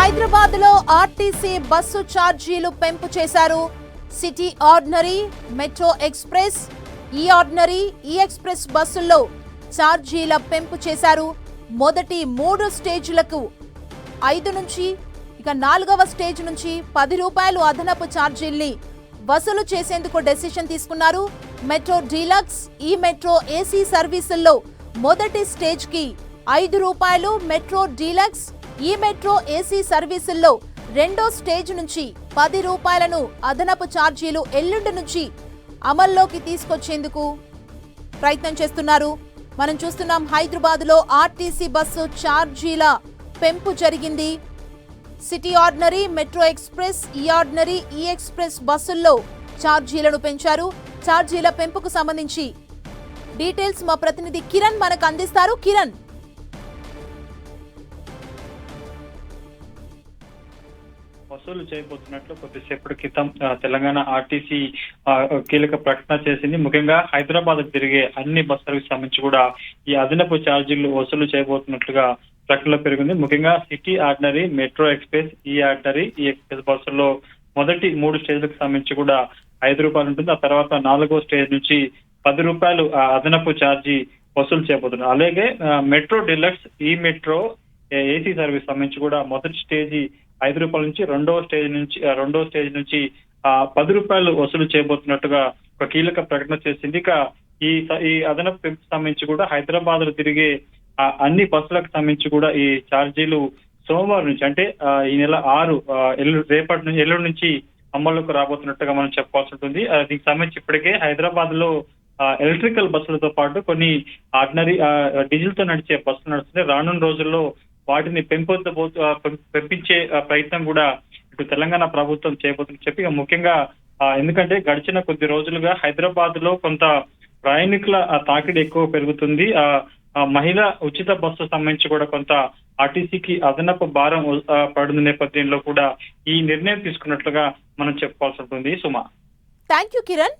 హైదరాబాద్లో RTC bus ఛార్జీలు పెంపు చేశారు. City ordinary metro express e ordinary e express బస్సుల్లో ఛార్జీల పెంపు చేశారు. మొదటి మూడు స్టేజ్లకు ఐదు నుంచి ఇక నాలుగవ స్టేజ్ నుంచి పది రూపాయలు అదనపు ఛార్జీల్ని వసూలు చేసేందుకు డెసిషన్ తీసుకున్నారు. Metro deluxe e metro AC సర్వీసుల్లో మొదటి స్టేజ్కి ఐదు రూపాయలు metro deluxe e metro AC సర్వీసుల్లో రెండో స్టేజ్ నుంచి పది రూపాయలను అదనపు ఛార్జీలు ఎల్లుండి నుంచి అమల్లోకి తీసుకొచ్చేందుకు ప్రయత్నం చేస్తున్నారు. మనం చూస్తున్నాం హైదరాబాద్లో ఆర్టీసీ బస్సు ఛార్జీల పెంపు జరిగింది. City ordinary metro express e ordinary e express బస్సుల్లో ఛార్జీలను పెంచారు. ఛార్జీల పెంపుకు సంబంధించి డీటెయిల్స్ మా ప్రతినిధి కిరణ్ మనకు అందిస్తారు. కిరణ్ వసూలు చేయబోతున్నట్లు కొద్దిసేపటి క్రితం తెలంగాణ ఆర్టీసీ కీలక ప్రకటన చేసింది. ముఖ్యంగా హైదరాబాద్ తిరిగే అన్ని బస్సులకు సంబంధించి కూడా ఈ అదనపు ఛార్జీలు వసూలు చేయబోతున్నట్లుగా ప్రకటనలో పెరిగింది ముఖ్యంగా city ordinary metro express e ordinary e express బస్సుల్లో మొదటి మూడు స్టేజ్లకు సంబంధించి కూడా ఐదు రూపాయలు ఉంటుంది. ఆ తర్వాత నాలుగో స్టేజ్ నుంచి పది రూపాయలు ఆ అదనపు ఛార్జీ వసూలు చేయబోతున్నారు. అలాగే metro deluxe e metro AC service సంబంధించి కూడా మొదటి స్టేజీ ఐదు రూపాయల నుంచి రెండవ స్టేజ్ నుంచి రెండవ స్టేజ్ నుంచి ఆ పది రూపాయలు వసూలు చేయబోతున్నట్టుగా ఒక కీలక ప్రకటన చేసింది. ఇక ఈ ఈ అదనపు పెంపు సంబంధించి కూడా హైదరాబాద్లో తిరిగే అన్ని బస్సులకు సంబంధించి కూడా ఈ ఛార్జీలు సోమవారం నుంచి అంటే ఈ నెల ఆరు ఎల్లు రేపటి నుంచి ఎల్లుండి నుంచి అమల్లోకి రాబోతున్నట్టుగా మనం చెప్పాల్సి ఉంటుంది. దీనికి సంబంధించి ఇప్పటికే హైదరాబాద్లో ఆ, ఎలక్ట్రికల్ బస్సులతో పాటు కొన్ని ఆర్డినరీ డీజిల్తో నడిచే బస్సులు నడుస్తున్నాయి. రానున్న రోజుల్లో వాటిని పెంపొందబో పెంపించే ప్రయత్నం కూడా ఇటు తెలంగాణ ప్రభుత్వం చేయబోతుందని చెప్పి ముఖ్యంగా ఎందుకంటే గడిచిన కొద్ది రోజులుగా హైదరాబాద్లో కొంత ప్రయాణికుల తాకిడి ఎక్కువ పెరుగుతుంది. ఆ మహిళ ఉచిత బస్సు సంబంధించి కూడా కొంత ఆర్టీసీకి అదనపు భారం పడుతుంది నేపథ్యంలో కూడా ఈ నిర్ణయం తీసుకున్నట్లుగా మనం చెప్పుకోవాల్సి ఉంటుంది. సుమా. Thank you Kiran